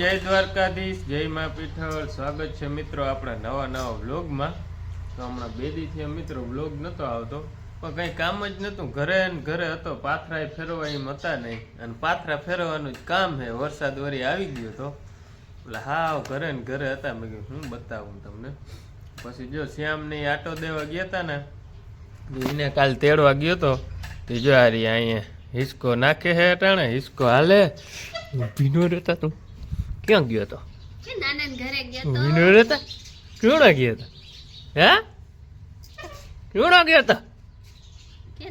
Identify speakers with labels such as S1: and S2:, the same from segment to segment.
S1: જય દ્વારકાધીશ, જય મા પીઠળ સ્વાગત છે મિત્રો આપણા નવા નવા વ્લોગમાં. તો હમણાં બે દીથી મિત્રો વ્લોગ નહોતો આવતો, પણ કંઈ કામ જ નહોતું ઘરે ઘરે હતો પાથરા ફેરવા એમ હતા નહીં. અને પાથરા ફેરવવાનું જ કામ છે વરસાદ વરી આવી ગયો તો. એટલે હાવ ઘરે ને ઘરે હતા. મેં કહ્યું હું બતાવું તમને. પછી જો શ્યામને આટો દેવા ગયા હતા ને એને કાલ તેડવા ગયો તો, તે જો આ અહીંયા હિસકો નાખે હે અટાણે, હિસકો હાલે. ભીનો રહેતા તું. ક્યાં ગયો હતો કેવડા ગયા હતા હે? કેવડા ગયા હતા હે?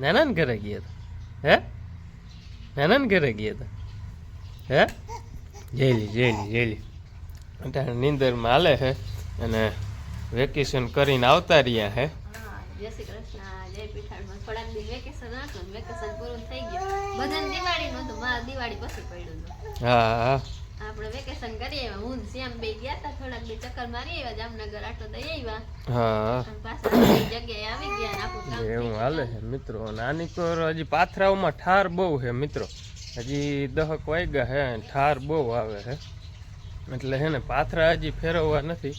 S1: નાના ઘરે ગયા હતા હે? નાના ઘરે ગયા હતા હે? જેલી જેલી જેલી અટાણે નીંદરમાં હાલે છે અને વેકેશન કરીને આવતા રહ્યા હે
S2: જય શ્રી કૃષ્ણ જય પીઠાણમાં. થોડાક દી વેકેશન હતું વેકેશન પૂરું થઈ ગયું. બધાને દિવાળી નહોતું મારા દિવાળી પછી પડ્યું હતું.
S1: હા. હા
S2: આપણે વેકેશન કરી આવ્યા હું શ્યામ બે ગયા હતા થોડાક બે ચક્કર મારી આવ્યા જામનગર આટો દઈ આવ્યા.
S1: હા.
S2: પાછા જગ્યાએ આવી ગયા આપણું કામ
S1: એવું હાલે છે મિત્રો. નાની કોર હજી પાથરાઓમાં ઠાર બહુ છે મિત્રો. હજી દહક વાગ્યા અને ઠાર બહુ આવે છે. એટલે ને પાથરા હજી ફેરવવા નથી.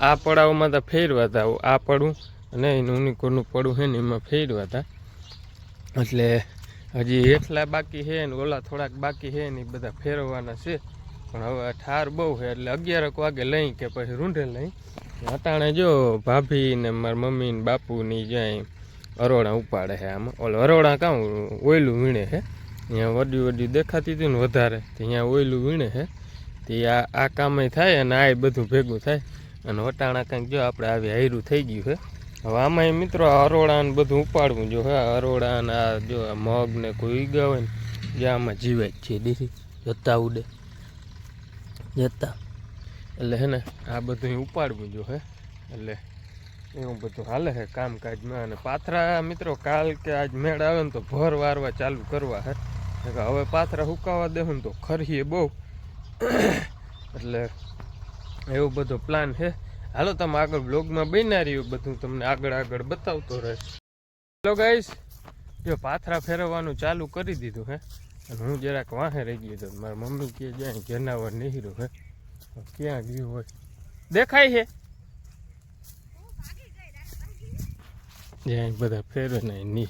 S1: આ પડાવમાં તો ફેરવા હતા આ પડું અને એનું ઉનિકોરનું પડું ને એમાં ફેરવા હતા એટલે હજી એકલા બાકી છે ને ઓલા થોડાક બાકી છે ને એ બધા ફેરવવાના છે. પણ હવે ઠાર બહુ છે, એટલે અગિયારક વાગે લઈ કે પછી રૂંઢે લઈ. અટાણે જો ભાભી ને મારા મમ્મી ને બાપુ ની જ્યાં અરોડા ઉપાડે છે આમાં. ઓલો અરોડા કાં ઓયલું વીણે છે? અહીંયા વડી વડી દેખાતી હતી ને વધારે. અહીંયા ઓયલું વીણે છે. તે આ આ કામે થાય અને આ બધું ભેગું થાય. અને વટાણા કંઈક જો આપણે આવી હાયરું થઈ ગયું છે. હવે આમાં મિત્રો અરોડા ને બધું ઉપાડવું જો હે હરોળા ને આ જો મગ ને કોઈ ઉગા હોય ને જે આમાં જીવે જ છે દીધી જતા ઉડે. જતા. એટલે હે ને, આ બધું ઉપાડવું જો હે. એટલે એવું બધું હાલે છે કામકાજમાં. અને પાથરા મિત્રો કાલ કે આજ મેળ આવે ને તો ભર વારવા ચાલુ કરવા હે. હવે પાથરા સુકાવા દેવું ને તો ખરીએ બહુ. એટલે એવો બધો પ્લાન છે હાલો તમે આગળ બ્લોગમાં બન્યા રહ્યું બધું તમને આગળ આગળ બતાવતો રહે હેલો ગાઈસ જો પાથરા ફેરવવાનું ચાલુ કરી દીધું હે. અને હું જરાક વાહે રહી ગયો હતો મારા મમ્મી કે જ્યાં જનાવર નહીં હે. ક્યાં ગયું હોય? દેખાય છે? જ્યાં બધા ફેરવે નહીં નહીં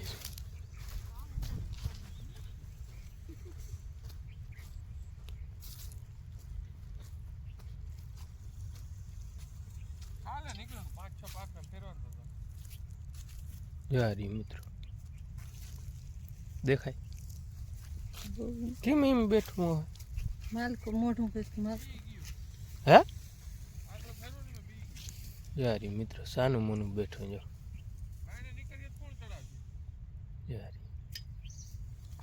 S1: યારી મિત્રો. દેખાય? કેમ એમ બેઠું હોય?
S2: માલકો મોઢું કંઈક માલકો.
S1: હે? યારી મિત્ર સાનું મોનું બેઠો જો.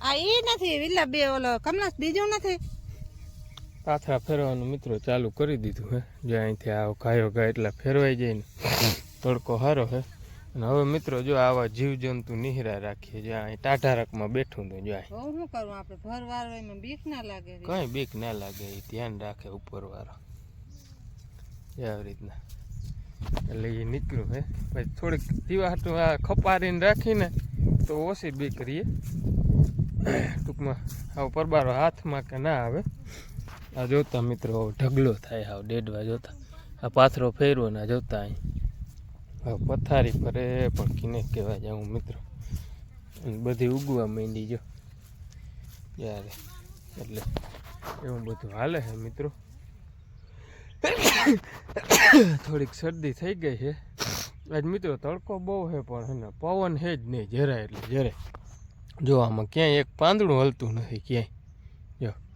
S3: આ એ નથી વિલા બે ઓલો કમલાસ બીજું નથી.
S1: પાથરા ફેરવાનું મિત્રો ચાલુ કરી દીધું હે. જો અહીંથી આવો ગાયો ગાય એટલા ફેરવાઈ જાય ને તડકો સારો હે. અને હવે મિત્રો જો આવા જીવજંતુ નિહરા રાખીએ જો અહીં ટાઢારકમાં બેઠું તો જો
S3: શું કરું આપણે ભર વારવામાં બીક ના લાગે
S1: કઈ બીક ના લાગે એ ધ્યાન રાખે ઉપરવાળો આવી રીતના. એટલે એ નીકળ્યું હે. પછી થોડીક દીવા હાટું આ ખપારીને રાખીને તો ઓછી બીક રહીએ ટૂંકમાં આવો પરબારો હાથમાં કે ના આવે. આ જોતા મિત્રો ઢગલો થાય હાવ, ડેડવા જોતા. આ પાથરો ફેરવો ના જોતા અહીં. પથારી ફરે પણ કિને કહેવા જાઉં મિત્રો. બધી ઉગવા માંડી જો. યારે, એટલે એવું બધું હાલે છે મિત્રો. થોડીક શરદી થઈ ગઈ છે. આજ મિત્રો તડકો બહુ છે પણ હે ને પવન છે જ નહીં, જરાય એટલે જરાય. જો આમાં ક્યાંય એક પાંદડું હલતું નથી ક્યાંય જો આહા.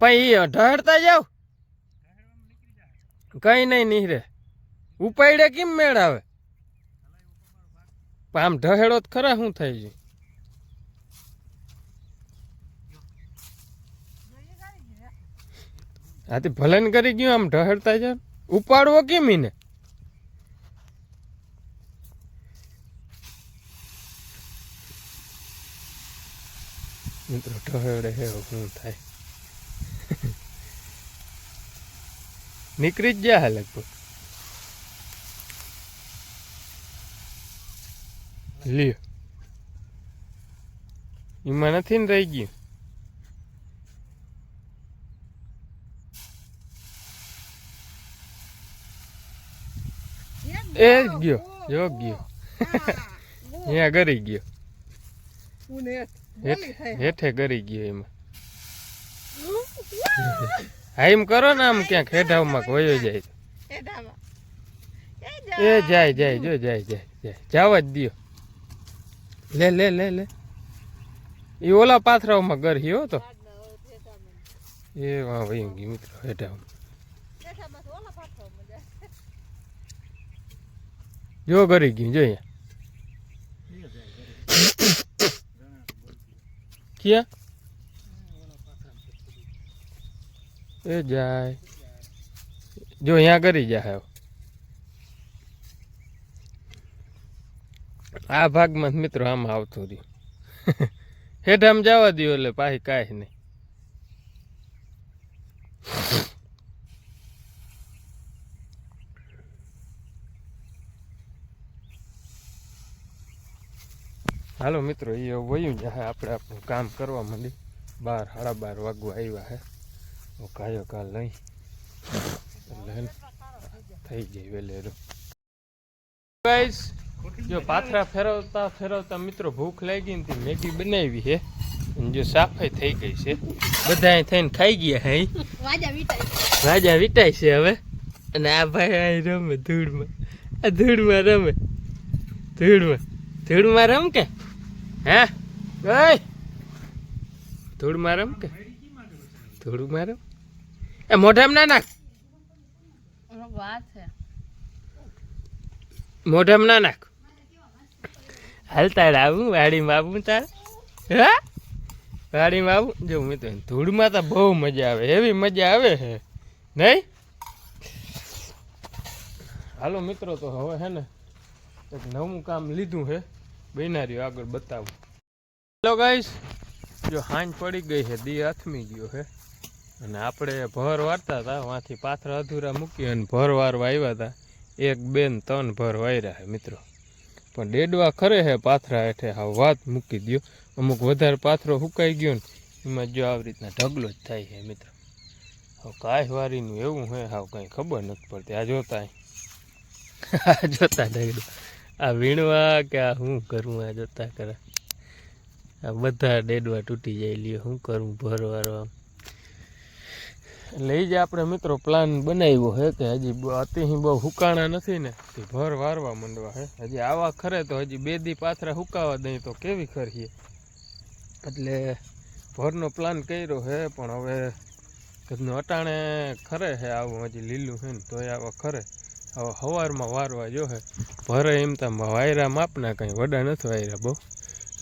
S1: પણ એ ઢળતા જાવ? કઈ નહીં નીહરે. ઉપાડે કેમ મેળાવે આમ ઢહેડો જ ખરા શું થઈ જાય આથી ભલન કરી ગયું આમ ઢહેડતા જાવ? ઉપાડવો કેમ એને મિત્રો ઢહેડે હે શું થાય નીકળી જ જાય લગભગ લ્યો એમાં નથી ને રહી ગયું એ ગયો જો ગયો અહીંયા ગરી ગયો હેઠ- હેઠે ગરી ગયો એમાં. હા એમ કરો ને આમ ક્યાંક હેઠાવમાં વયો જાય. એ જાય જાય જો જાય જાય જાય. જવા જ દિયો. લે લે લે લે. એ ઓલા પાથરાઓમાં ગરી હો તો. એ વાહ ભાઈ ગયું મિત્રો હેઠાવમાં. જો ગરી ગયું જો અહીંયા. ક્યાં એ જાય. જો અહીંયા કરી જાય આ ભાગમાં મિત્રો આમાં આવતું રહ્યું. આમ જવા દો એટલે પાછી કાંઈ નહીં. હાલો મિત્રો એ વયું જ આપણે આપણું કામ કરવા માંડી. બાર સાડા બાર વાગવા આવ્યા હે. હું કાયો કાલ લઈ એટલે થઈ જાય ગાઈસ જો પાથરા ફેરવતા ફેરવતા મિત્રો ભૂખ લાગી ને મેગી બનાવી છે જો સાફાઈ થઈ ગઈ છે. બધા થઈને ખાઈ ગયા હે રાજા વિટાય છે. હવે. અને આ ભાઈ અહીં રમે ધૂળમાં. આ ધૂળમાં રમે. ધૂળમાં. ધૂળમાં રમ કે? હે? ઓય ધૂળ મારમ કે? ધૂળ મારમ? એ મોઢામાં ના નાખ.
S2: વાત છે
S1: મોઢામાં ના નાખ. હાલ તારે આવું વાડીમાં આવું તારે? હા? વાડીમાં આવું? જો મેં તો ધૂળમાં તો બહુ મજા આવે એવી મજા આવે છે નહીં? હાલો મિત્રો તો હવે હે ને એક નવું કામ લીધું છે બેનારીઓ આગળ બતાવું. હેલો ગાઈસ, જો હાંજ પડી ગઈ છે, દી આથમી ગયો છે. અને આપણે ભર વારતા હતા, વાંથી પાથરા અધૂરા મૂકી અને ભર વારવા આવ્યા હતા. એક બેન ત્રણ ભર વાર્યા છે, મિત્રો. પણ ડેડવા ખરે છે, પાથરા હેઠે હાવ વાત મૂકી દ્યો. અમુક વધારે પાથરો સુકાઈ ગયો ને, એમાં જો આવી રીતના ઢગલો જ થાય છે, મિત્રો. હવે કાંઈ વારીનું એવું હે હાવ કંઈ ખબર નથી પડતી. આ જોતા. આ જોતા ઢગલો. આ વીણવા કે આ શું કરવું આ જોતા કરે આ બધા ડેડવા તૂટી જાય. લ્યો શું કરવું ભરવારવા એ જ આપણે મિત્રો પ્લાન બનાવ્યો છે કે હજી અતિ અતિહી બહુ હુકાણા નથી ને. તે ભર વારવા માંડવા છે હજી આવા ખરે તો હજી બે દી પાથરા હુકાવા દઈ તો કેવી ખરીએ? એટલે ભરનો પ્લાન કર્યો છે પણ હવે કદનું અટાણે ખરે છે આવું હજી લીલું છે ને, તોય આવા ખરે. હવે સવારમાં વારવા જોહે ભરે એમ તો વાયરા માપના કંઈ વડા નથી વાયરા બહુ.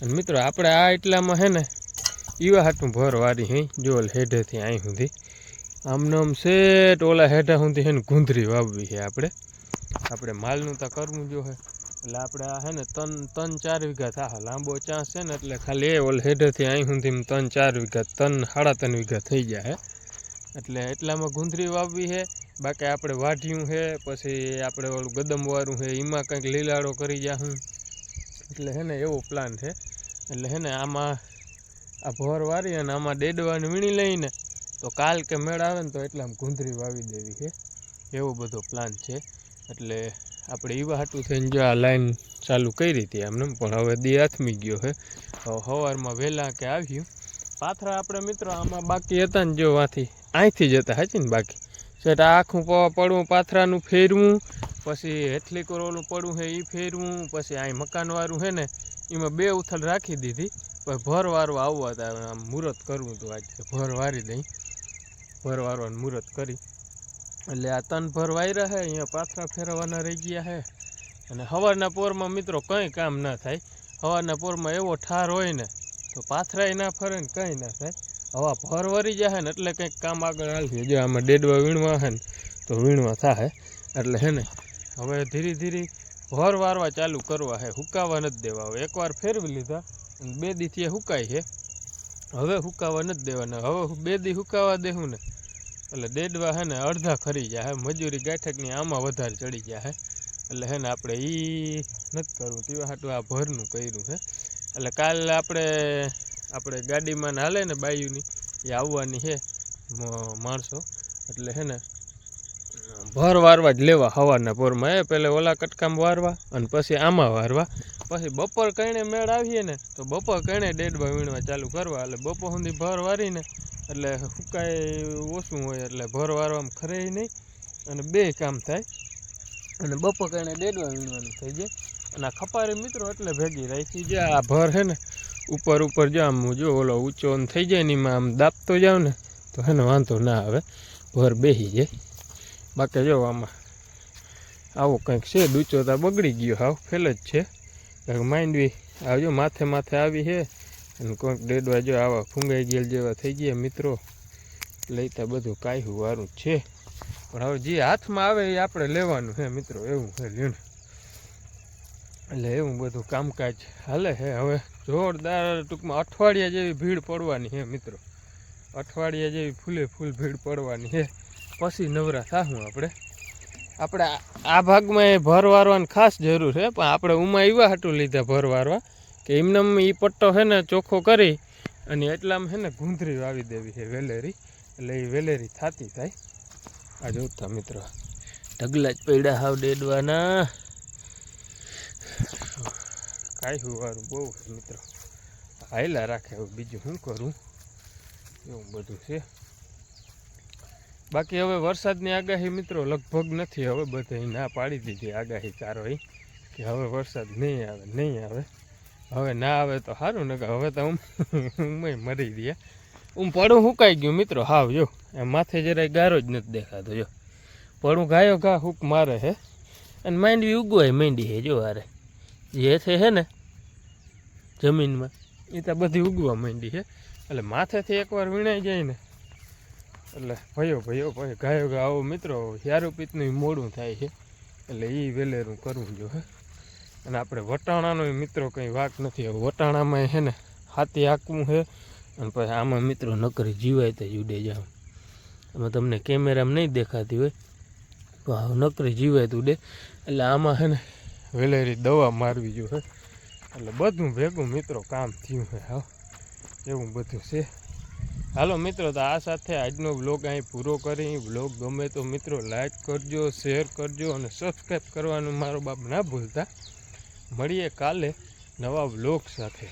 S1: અને મિત્રો, આપણે આ એટલામાં હે ને એવા હાટું ભર વારી હે જોલ હેઠેથી અહીં સુધી આમને આમ શેઠ ઓલા હેઠા સુધી હે ને ગુંદરી વાવવી છે આપણે. આપણે માલનું તો કરવું જોહે એટલે આપણે આ હે ને ત્રણ ત્રણ ચાર વીઘા થાય લાંબો ચાંસ છે ને એટલે ખાલી એ ઓલ હેઠેથી અહીં સુધી ત્રણ ચાર વીઘા ત્રણ સાડા ત્રણ વીઘા થઈ જાય એટલે એટલામાં ગુંદરી વાવવી છે બાકી આપણે વાઢ્યું છે, પછી આપણે ઓલું ગદમવાળું છે, એમાં કંઈક લીલાડો કરી જાહું એટલે હે ને એવો પ્લાન છે. એટલે હે ને આમાં આ ભોર વારી અને આમાં ડેડવાને વીણી લઈને તો કાલ કે મેળ આવે ને તો એટલામાં ગુંદરી વાવી દેવી છે. એવો બધો પ્લાન છે. એટલે આપણે એવા હાટું થઈને જો આ લાઈન ચાલુ કરી હતી એમને પણ હવે દી આથમી ગયો છે. સવારમાં વહેલા કે આવ્યું. પાથરા આપણે મિત્રો આમાં બાકી હતા ને જો વાથી અહીંથી જતા હાચી ને બાકી? આ આખું પડવું, પાથરાનું ફેરવું, પછી હેઠલી કોરોલું પડવું છે એ ફેરવું, પછી અહીં મકાનવાળું છે ને, એમાં બે ઉથલ રાખી દીધી. પછી ભર વારવા આવવા હતા આમ મુહૂર્ત કરવું હતું આજે ભર વારી દઈ. ભર વારવાનું મુહૂર્ત કરી. એટલે આ તન ભર વાયરા છે અહીંયા પાથરા ફેરવવાના રહી ગયા છે અને સવારના પોરમાં મિત્રો કંઈ કામ ના થાય. સવારના પોરમાં એવો ઠાર હોય ને, તો પાથરાય ના ફરે ને કંઈ ના થાય. હવા ભર વરી જાય ને એટલે કંઈક કામ આગળ હાલશે. જો આમાં ડેડવા વીણવા હે ને તો વીણવા થાય. એટલે હે ને હવે ધીરે ધીરે ભર વારવા ચાલુ કરવા હે. હુકાવા નથી દેવા હવે. એકવાર ફેરવી લીધા અને બે દીથી હુકાય છે હવે હુકાવા નથી દેવાના. હવે બે દી હુકાવા દેવું ને એટલે ડેડવા હે ને અડધા ખરી જાય મજૂરી ગાંઠકની આમાં વધારે ચડી જાય એટલે હે ને આપણે એ નથી કરવું. તેવા હાટું આ ભરનું કર્યું છે એટલે કાલ આપણે આપણે ગાડીમાં હાલે ને બાયુની, એ આવવાની છે માણસો. એટલે હે ને, ભર વારવા જ લેવા હવારના પોરમાં. એ પહેલે ઓલા કટકામ વારવા અને પછી આમાં વારવા. પછી બપોર કણે મેળ આવીએ ને, તો બપોર કણે ડેડવા વીણવા ચાલુ કરવા. એટલે બપોર સુધી ભર વારીને, એટલે સુકાય ઓછું હોય, એટલે ભર વારવામાં ખરે નહીં. અને બે કામ થાય. અને બપોર કણે ડેડવા વીણવાનું થઈ જાય. અને આ ખપારી મિત્રો એટલે ભેગી રાખી જે આ ભર છે ને ઉપર ઉપર જો આમ જો ઓલો ઊંચો થઈ જાય ને એમાં આમ દાબતો જાવ ને, તો એને વાંધો ના આવે. ભર બેસી જાય. બાકી જો આમાં આવો કંઈક છે ડૂચો તો બગડી ગયો, હાવ ફેલ જ છે. કંઈક માંડવી આવજો માથે માથે આવી છે અને કોઈક ડેડવા જો આવા ફૂંગાઈ ગયેલ જેવા થઈ ગયા મિત્રો. લઈતા બધું કાયું વારું છે. પણ હવે જે હાથમાં આવે એ આપણે લેવાનું હે મિત્રો, એવું હે લ્યો એટલે એવું બધું કામકાજ હાલે છે હવે. જોરદાર ટૂંકમાં અઠવાડિયા જેવી ભીડ પડવાની છે મિત્રો. અઠવાડિયા જેવી ફૂલે ફૂલ ભીડ પડવાની હે. પછી નવરા થાશું આપણે. આપણે આ- ભાગમાં એ ભર વારવાની ખાસ જરૂર છે પણ આપણે ઉમા એવા હાટું લીધા ભર વારવા, કે એમને એ પટ્ટો છે ને ચોખ્ખો કરી, અને એટલામાં છે ને ગુંદરી વાવી દેવી છે વેલેરી. એટલે એ વેલેરી થાતી થાય. આ જોતા મિત્રો. ઢગલા જ પૈડા હાવ ડેડવાના. કાંઈ વારું, બહુ મિત્રો. હાયલા રાખે હવે બીજું શું કરું? એવું બધું છે. બાકી હવે વરસાદની આગાહી મિત્રો લગભગ નથી. હવે બધાય ના પાડી દીધી આગાહી કારોઈ કે હવે વરસાદ નહીં આવે નહીં આવે. હવે ના આવે તો સારું ને હવે તો હું મરી ગયા. હું પડું હુકાઈ ગયું મિત્રો, હાવ, જો. એમ માથે જરાય ગારો જ નથી દેખાતો, જો. પડું ગાયો ઘા હુક મારે હે. અને માંડવી ઉગવાય માંડી હે, જો હારે. જે છે, હે ને? જમીનમાં. એ તો બધી ઉગવા માંડી છે. એટલે માથેથી એકવાર વીણાઈ જાય ને. એટલે ભયો ભયો ભાઈ ગાયો આવો મિત્રો યારુપીતનું મોડું થાય છે. એટલે એ વેલેરું કરવું જો, હે. અને આપણે વટાણાનો મિત્રો કંઈ વાક નથી. વટાણામાં છે ને, હાથી આંકવું છે. અને પછી આમાં મિત્રો નકરી જીવાય તો જુડે જાવ. એમાં તમને કેમેરામાં નહીં દેખાતી હોય હવે નકરી જીવાય તું ઉડે. એટલે આમાં છે ને વેલેરી દવા મારવી જોઈએ એટલે બધું ભેગું મિત્રો કામ થયું છે હા એવું બધું છે. હાલો મિત્રો, તો આ સાથે આજનો બ્લોગ અહીં પૂરો કરી. બ્લોગ ગમે તો મિત્રો લાઈક કરજો શેર કરજો અને સબસ્ક્રાઈબ કરવાનું મારો બાપ ના ભૂલતા. મળીએ કાલે નવા બ્લોગ સાથે.